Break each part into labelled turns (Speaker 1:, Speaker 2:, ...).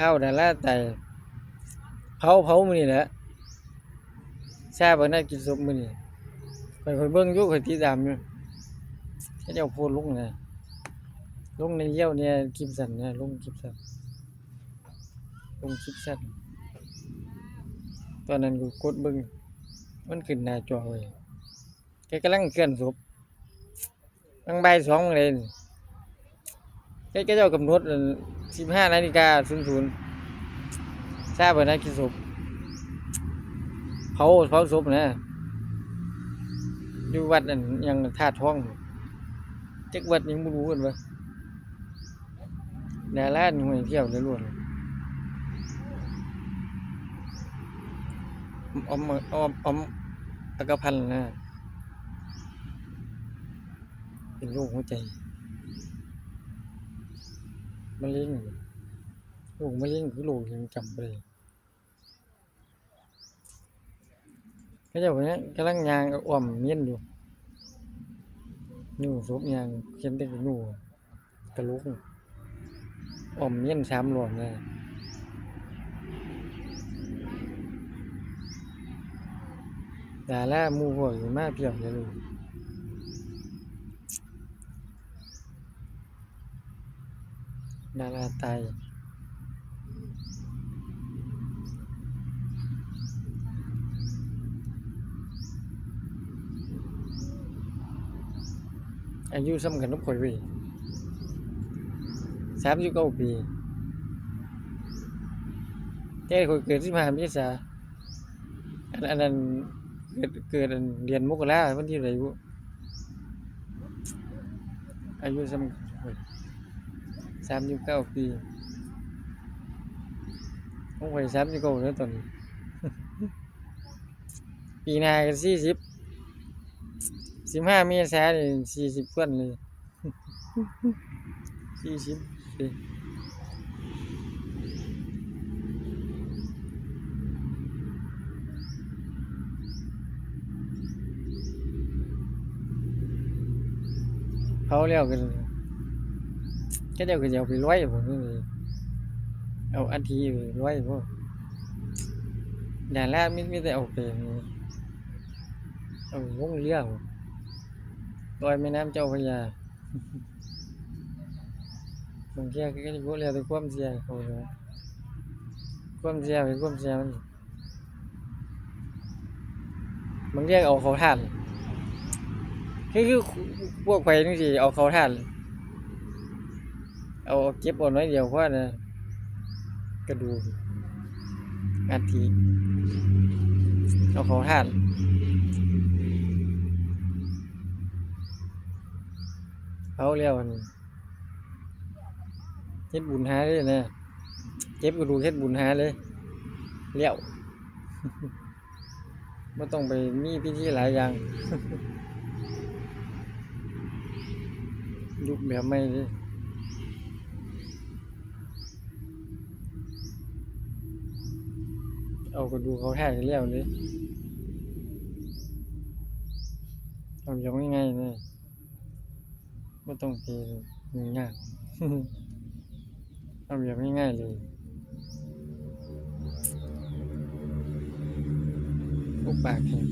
Speaker 1: ข้าวดาราไตเผาเผามือนี่แหละแซ่บบ่น่ากินซุปมือนี้ข่อยข่อยเบิ่งอยู่ข่อยติดตามอยู่เขาเจ้าพสต์ลงนะลงในเยี่ยวเนี่ยคลิปสั้นนะลงคลิปสั้นลุงคลิปสั้นตอนนั้นกูกดเบิ่งมันขึ้นหน้าจอไว้แกกำลังเคลื่อนศพตั้งบ่ายสองเลยแกก็เจ้ากำหนด สิบห้านาฬิกาศูนย์ศูนย์ทราบว่านะกิศพเผาเผาศพนะอยู่วัดนั่นยังธาตุท้องจักวัดยังบ่รู้กันวะดาราหน่วยเที่ยวล้วนอมอมอมอมอักพันนะ เป็นโรคหัวใจ มะเร็งโรคมะเร็งคือโรคยังจำไปเลยเขาเจ้าคนนี้กำลังยางอ้อมเมียนอยู่นู่ศพยางเขียนแต่นู่กระลุกอ้อมเมียนสามหลอนเลยดาราหมู่พวอยู่มาเพียบเลย ลูกดาราไตอายุซ้ำกันนับข่อยเว้ยสามสิบเก้าปีแต่ข่อยเกิดที่มหาเมษาอันอันนั้นเกิดเกิดเดือนมกราวันที่ไหนบุอายุซ้ำกัน สามสิบเก้าปีผมไปสามสิบเก้าแล้วตอนนี้ปีหน้าก็สี่สิบสิบห้าเมษายนสี่สิบกว่าเลยสี่สิบปีเขาเรียกกัน ค่เจ้าก็จะเอาไปรวอยผมเอาอันทีไปร้ยพวกด่านแรกไม่ไม่ได้เอาไปเอาวงเรียวลอยแม่น้ำเจ้าพญาบางแค่ก็จะกู้เรือไปคว่ำเสียเขายคว่ำเสียไปคว่ำเสียมันบางแค่เอาเขาทานคือคือพวกไปนี่สิเอาเขาทาน เอาเก็บเอาน้อยเดียวเพราะว่านะกระดูกอันทีเอาเขาท่านเขาเรียกมันเฮ็ดบุญหาเลยนะเก็บกระดูกเฮ็ดบุญหาเลยเลี้ยวไม่ต้องไปมีพิธีหลายอย่าง ยุคแบบไม่เลย เอากระดูเขาแท้กันแล้วเลยทำยังง่ายๆเลยไม่ต้องเปยุ่งยากทำแบบง่ายๆเลยลูกปากแข็ง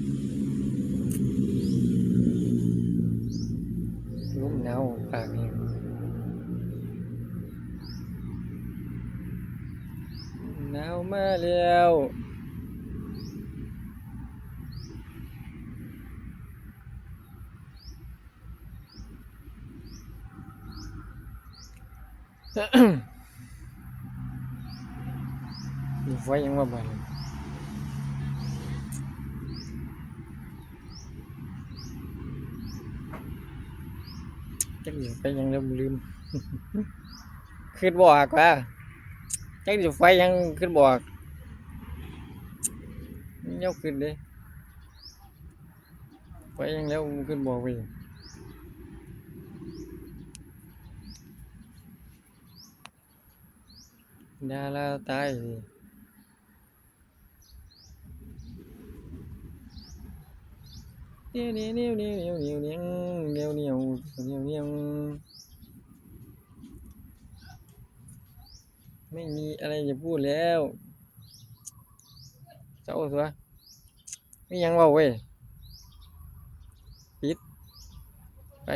Speaker 1: ลุ่มหนาวปากแข็งหนาว มาแล้วมีไฟยังว่าบ่นจักอยู่ไปยังลืมลืมขึ้นบอกว่า จักอยู่ไฟยังขึ้นบอกยกขึ้นเลยไฟยังแล้วขึ้นบอกไปดาราตายดิเหนียวเหนียวเหนียวเหนียวเหนียวเหนียวเหนียวเหนียวเหนียวเหนียว ไม่มีอะไรจะพูดแล้วเจ้าสัวไม่ยังว่าเว้ย ปิด ไป